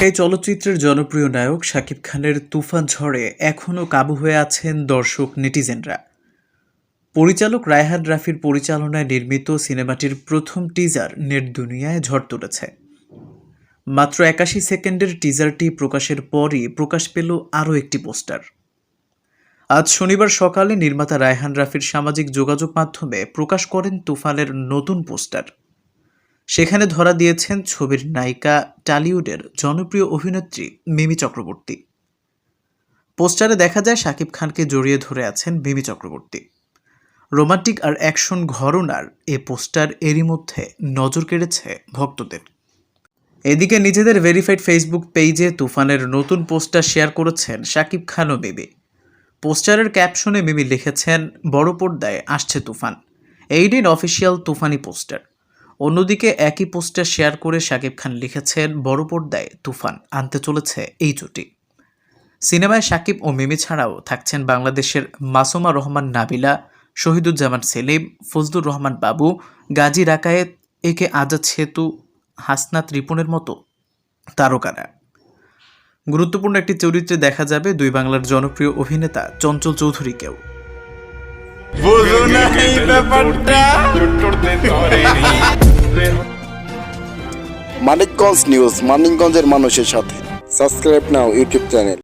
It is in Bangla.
ঢাকাই চলচ্চিত্রের জনপ্রিয় নায়ক শাকিব খানের তুফান ঝড়ে এখনও কাবু হয়ে আছেন দর্শক, নেটিজেনরা। পরিচালক রায়হান রাফির পরিচালনায় নির্মিত সিনেমাটির প্রথম টিজার নেট দুনিয়ায় ঝড় তুলেছে। মাত্র একাশি সেকেন্ডের টিজারটি প্রকাশের পরই প্রকাশ পেল আরও একটি পোস্টার। আজ শনিবার সকালে নির্মাতা রায়হান রাফির সামাজিক যোগাযোগ মাধ্যমে প্রকাশ করেন তুফানের নতুন পোস্টার। সেখানে ধরা দিয়েছেন ছবির নায়িকা টালিউডের জনপ্রিয় অভিনেত্রী মিমি চক্রবর্তী। পোস্টারে দেখা যায় শাকিব খানকে জড়িয়ে ধরে আছেন মিমি চক্রবর্তী। রোমান্টিক আর অ্যাকশন ঘরনার এ পোস্টার এরই মধ্যে নজর কেড়েছে ভক্তদের। এদিকে নিজেদের ভেরিফাইড ফেসবুক পেজে তুফানের নতুন পোস্টার শেয়ার করেছেন শাকিব খান ও মিমি। পোস্টারের ক্যাপশনে মিমি লিখেছেন, বড় পর্দায় আসছে তুফান। এই দিন অফিসিয়াল তুফানি পোস্টার। অন্যদিকে একই পোস্টার শেয়ার করে শাকিব খান লিখেছেন বড় পর্দায় তুফান আনতে চলেছে এই জুটি। সিনেমায় শাকিব ও মিমি ছাড়াও থাকছেন বাংলাদেশের মাসুমা রহমান নাবিলা শহীদুজ্জামান সেলিম ফজলুর রহমান বাবু গাজী রাকায়েত এ কে আজাদ সেতু হাসনাত রিপনের মতো তারকারা। গুরুত্বপূর্ণ একটি চরিত্রে দেখা যাবে দুই বাংলার জনপ্রিয় অভিনেতা চঞ্চল চৌধুরীকেও। মানিকগঞ্জ নিউজ মানিকগঞ্জের মানুষের সাথে। সাবস্ক্রাইব নাও ইউটিউব চ্যানেল